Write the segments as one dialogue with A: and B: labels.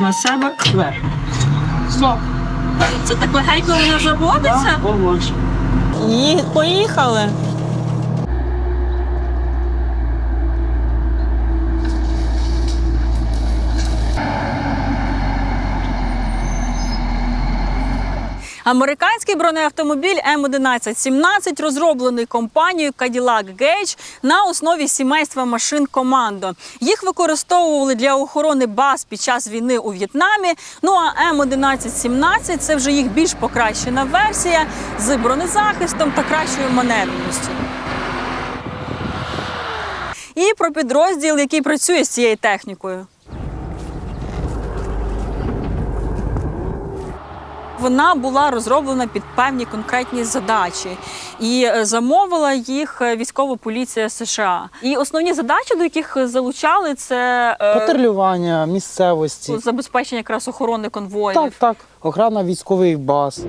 A: На себе.
B: квер. Стоп.
A: Це так легенько заводиться.
B: Поволі.
A: І поїхали. Американський бронеавтомобіль М1117 розроблений компанією Cadillac Gage на основі сімейства машин Командо. Їх використовували для охорони баз під час війни у В'єтнамі. Ну а М1117 це вже їх більш покращена версія з бронезахистом та кращою маневреністю. І про підрозділ, який працює з цією технікою. Вона була розроблена під певні конкретні задачі, і е, замовила їх е, військова поліція США. І основні задачі, до яких залучали, це е,
B: Патрулювання місцевості.
A: забезпечення якраз охорони конвоїв.
B: Так, так. Охрана військових баз.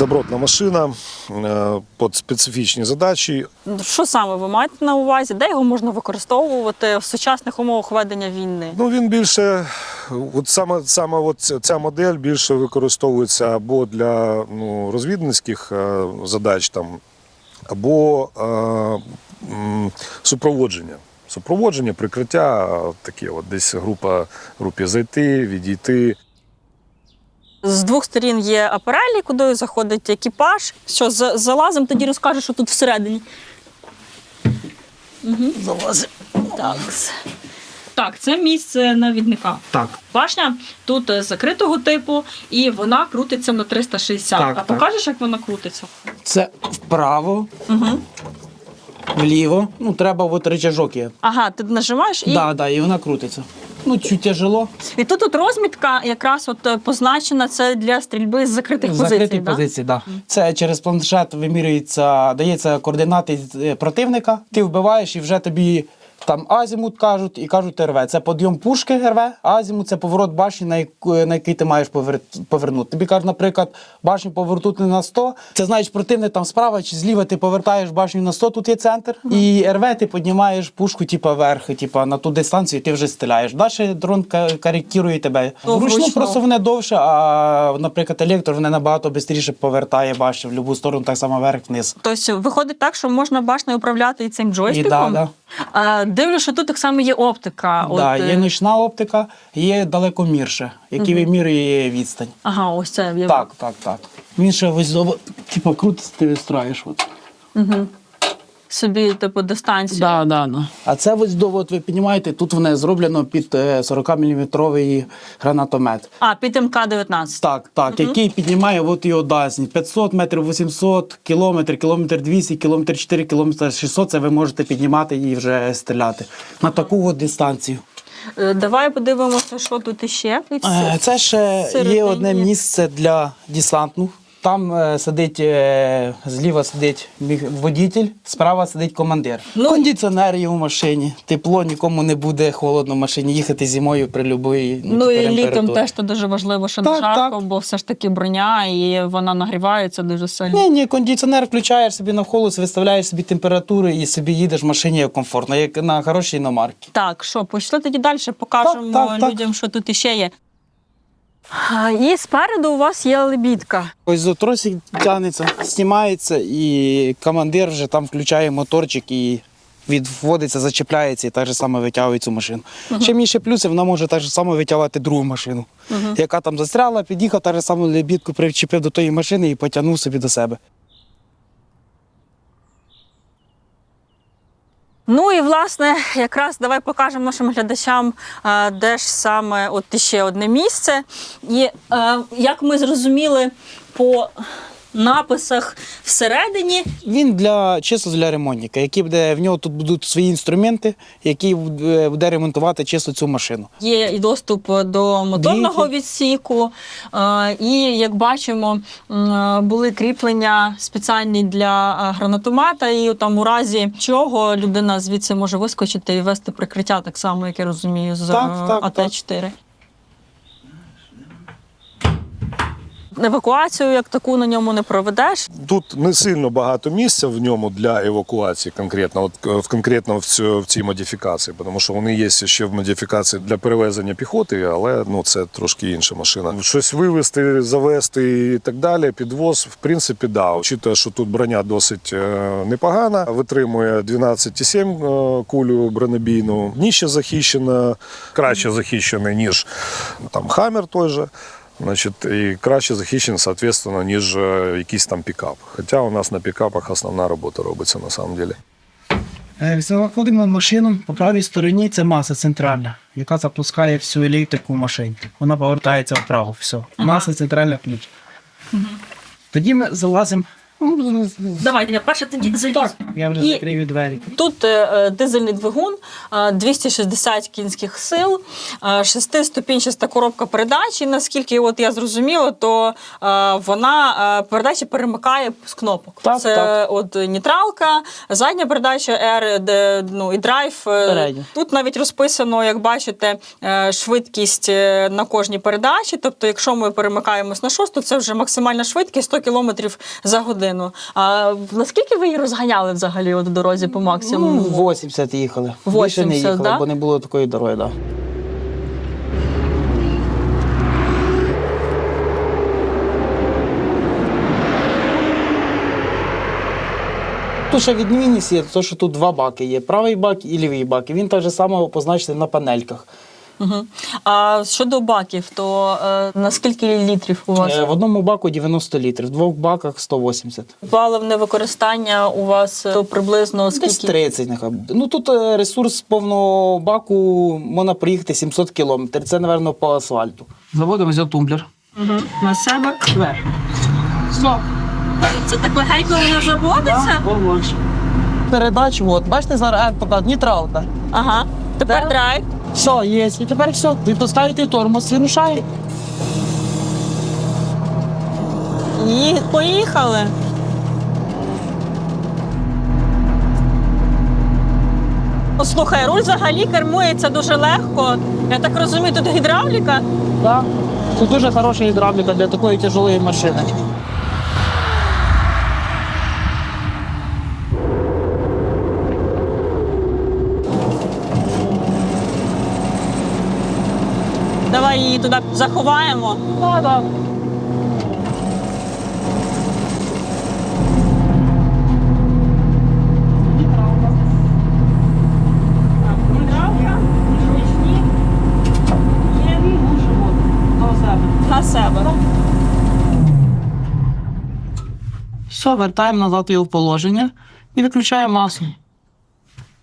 C: Добротна машина е, під специфічні задачі.
A: Що саме ви маєте на увазі? Де його можна використовувати в сучасних умовах ведення війни?
C: Ну він більше, от саме, саме от ця- модель більше використовується або для ну, розвідницьких е, задач, там, або е, супроводження. Супроводження, прикриття, таке от десь група групі зайти, відійти.
A: З двох сторін є апарелі, куди заходить екіпаж. Що залазимо, тоді розкажеш, що тут всередині.
B: Залазимо.
A: Так. Так, це місце навідника.
B: Так.
A: Башня тут е, закритого типу, і вона крутиться на 360.
B: Так,
A: а
B: так.
A: покажеш, як вона крутиться?
B: Це вправо,
A: Угу.
B: вліво. Ну, треба от рычажок є.
A: Ага, ти нажимаєш і.
B: Да, да, і вона крутиться. Ну, чуть тяжело.
A: І тут от розмітка якраз от е, позначена це для стрільби з закритих позицій.
B: закритій
A: да?
B: позиції, да? Це через планшет вимірюється, дається координати е, противника. Ти вбиваєш і вже тобі там азімут кажуть і кажуть РВ. Це підйом пушки РВ, азімут це поворот башні, на, яку, на який ти маєш повер... повернути. Тобі кажуть, наприклад, башню повернути на 100. Це значить, противник там справа чи зліва ти повертаєш башню на 100, тут є центр. І РВ ти піднімаєш пушку, типа вверх, типа на ту дистанцію, і ти вже стріляєш. Далі дрон ка- коректує тебе.
A: Ну,
B: Вручну просто вони довше, а, наприклад, електро вони набагато швидше повертає башню в будь-яку сторону, так само вверх-вниз.
A: Тобто виходить так, що можна башнею управляти і цим
B: І да, да.
A: А, дивлюсь, що тут так само є оптика.
B: да,
A: От,
B: є
A: е,
B: нічна оптика, є далекомірше, який вимірює відстань.
A: Ага, ось це я
B: Так, так, так. Він ще ось типу крутиться, ти вистраєш. От.
A: Собі типу дистанцію.
B: Да, да, да. А це ось до, от ви піднімаєте, тут воно зроблено під 40-мм гранатомет.
A: А, під МК-19.
B: Так, так, який піднімає от його дальність. 500 метрів, 800, кілометр, кілометр 200, кілометр 4, кілометр 600, це ви можете піднімати і вже стріляти. На таку от дистанцію.
A: Е, Давай подивимося, що тут іще.
B: Е, Це ще є одне місце для десантну. Там е, сидить, е, зліва сидить водитель, справа сидить командир.
A: Ну,
B: Кондиціонер є в машині, тепло, нікому не буде холодно в машині, їхати зимою при любої
A: Ну і літом теж то дуже важливо, що не
B: Так,
A: жарко,
B: так.
A: бо все ж таки броня і вона нагрівається дуже сильно.
B: Ні, ні, кондиціонер включаєш собі на холод, виставляєш собі температуру і собі їдеш в машині як комфортно, як на хорошій іномарці.
A: Так, що, пішли тоді далі, покажемо
B: Так, так, так.
A: людям, що тут іще є. І спереду у вас є лебідка.
B: Ось тросик тягнеться, знімається, і командир вже там включає моторчик і відводиться, зачепляється і так же само витягує цю машину. Чим більше плюси, вона може так же само витягувати другу машину, яка там застряла, під'їхав, так же само лебідку причепив до тої машини і потягнув собі до себе.
A: Ну і власне, якраз давай покажемо нашим глядачам, е, де ж саме от ще одне місце. І е, як ми зрозуміли по написах всередині,
B: Він для чисто для ремонтника, який буде в нього тут будуть свої інструменти, які буде буде ремонтувати чисто цю машину.
A: є і доступ до моторного
B: Двійки.
A: відсіку. Е, І як бачимо, були кріплення спеціальні для е, гранатомета, і там у разі чого людина звідси може вискочити і вести прикриття, так само, як я розумію, з
B: Так,
A: е,
B: так,
A: АТ-4. Евакуацію як таку на ньому не проведеш.
C: Тут не сильно багато місця в ньому для евакуації конкретно, от е, в конкретно в, цю, в цій модифікації, тому що вони є ще в модифікації для перевезення піхоти, але ну це трошки інша машина. Щось вивезти, завести і так далі. Підвоз, в принципі, да. Учитує, що тут броня досить е, непогана, витримує 12,7 е, кулю бронебійну. Дніще захищено, краще захищене, ніж там Хаммер той же. Значить, і краще захищений, соответственно, ніж е, якийсь там пікап. Хоча у нас на пікапах основна робота робиться на самом деле.
B: Е, Заходимо в машину, по правій стороні це маса центральна, яка запускає всю електрику в машині. Вона повертається вправо. Все. Маса центральна ключ. Тоді ми залазимо.
A: Давайте, я перше тоді заліз.
B: Я вже
A: І-
B: закрию двері.
A: Тут е, е, дизельний двигун, е, 260 кінських сил, е, шестиступінчаста коробка передач. І наскільки от я зрозуміла, то е, вона е, передачі перемикає з кнопок.
B: Так,
A: Це
B: так.
A: от нейтралка, задня передача R, де, ну, і драйв. е,
B: Передня.
A: Тут навіть розписано, як бачите, е, швидкість е, на кожній передачі. Тобто, якщо ми перемикаємось на шосту, це вже максимальна швидкість 100 км за годину. А наскільки ви її розганяли взагалі от дорозі по максимуму?
B: Ну, 80 їхали. Більше не їхали,
A: да?
B: бо не було такої дороги. Да. Тут ще відмінність є, то, що тут два баки є: правий бак і лівий бак. І він так само позначений на панельках.
A: Угу. А щодо баків, то е, на скільки літрів у вас
B: Е, В одному баку 90 літрів, в двох баках 180.
A: паливне використання у вас е, то приблизно
B: Десь
A: скільки?
B: 30 нехай. буде. Ну тут е, ресурс повного баку можна проїхати 700 кілометрів. Це, напевно, по асфальту. Заводимо взяв тумблер.
A: Угу. На себе.
B: Все.
A: Це так легенько воно заводиться?
B: Передач, от, бачите, зараз пока нейтралка.
A: Ага. Тепер
B: Да.
A: драйв.
B: Все, є. І тепер все. Ви поставите тормоз і рушає.
A: І поїхали. Слухай, руль взагалі кермується дуже легко. Я так розумію, тут гідравліка.
B: Да. Це дуже хороша гідравліка для такої тяжелої машини.
A: Давай її туди заховаємо.
B: Да, да.
A: На себе.
B: Все, вертаємо назад його в положення і виключаємо масу.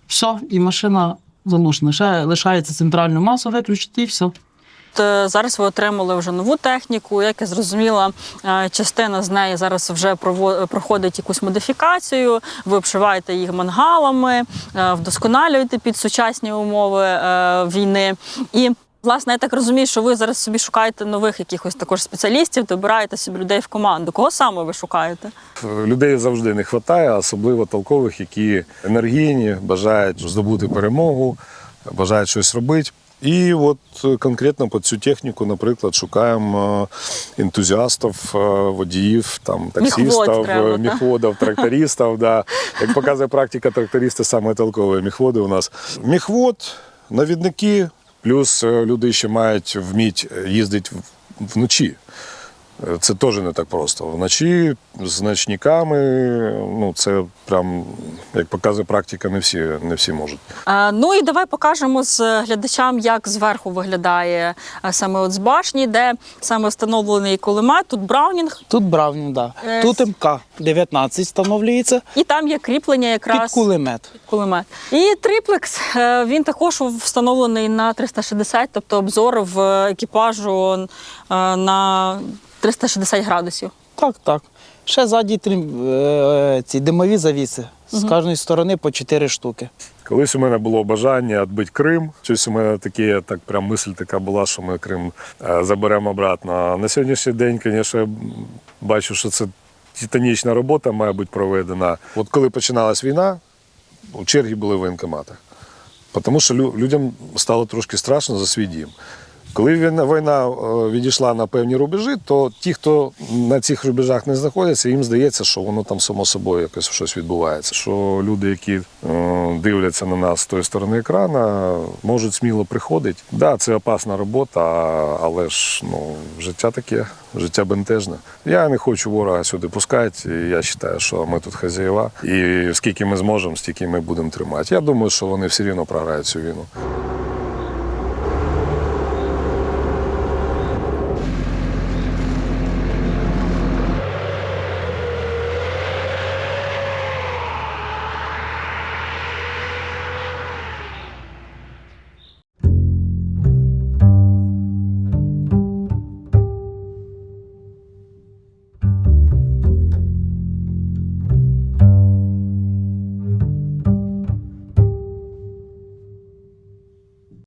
B: Все, і машина залушена. Ще лишається центральну масу виключити і все.
A: Е, Зараз ви отримали вже нову техніку. Як я зрозуміла, е, частина з неї зараз вже проходить якусь модифікацію. Ви обшиваєте їх мангалами, е, вдосконалюєте під сучасні умови війни. І власне, я так розумію, що ви зараз собі шукаєте нових якихось також спеціалістів, добираєте собі людей в команду. Кого саме ви шукаєте?
C: Людей завжди не вистачає, особливо толкових, які енергійні, бажають здобути перемогу, бажають щось робити. І от е, конкретно під цю техніку, наприклад, шукаємо е, ентузіастів, е, водіїв, там, таксистів, міхводів, трактористів. Да. Як показує практика, трактористи саме толкові міхводи у нас. Міхвод, навідники, плюс люди ще мають вміть їздити вночі. Це теж не так просто. Вночі з ночниками, ну це прям, як показує практика, не всі, не всі можуть.
A: Е, Ну і давай покажемо з глядачам, як зверху виглядає е, саме от з башні, де саме встановлений кулемет. Тут Браунінг,
B: Тут Браунінг, да.
A: Е,
B: Тут МК-19 встановлюється
A: і там є кріплення
B: під
A: якраз
B: кулемет.
A: кулемет. І триплекс е, він також встановлений на 360, тобто обзор в екіпажу е, на 360 градусів.
B: Так, так. Ще ззаді е, ці димові завіси. З кожної сторони по 4 штуки.
C: Колись у мене було бажання відбити Крим. Щось у мене таке, так прям мисль така була, що ми Крим е, заберемо обратно. А на сьогоднішній день, звісно, я бачу, що це титанічна робота має бути проведена. От коли починалась війна, у черги були в воєнкоматах. Тому що лю- людям стало трошки страшно за свій дім. Коли війна, війна е, відійшла на певні рубежі, то ті, хто на цих рубежах не знаходяться, їм здається, що воно там само собою якось щось відбувається. Що люди, які е, дивляться на нас з тої сторони екрана, можуть сміло приходити. Так, да, це опасна робота, але ж ну, життя таке, життя бентежне. Я не хочу ворога сюди пускати. і Я вважаю, що ми тут хазяєва. І скільки ми зможемо, стільки ми будемо тримати. Я думаю, що вони все рівно програють цю війну.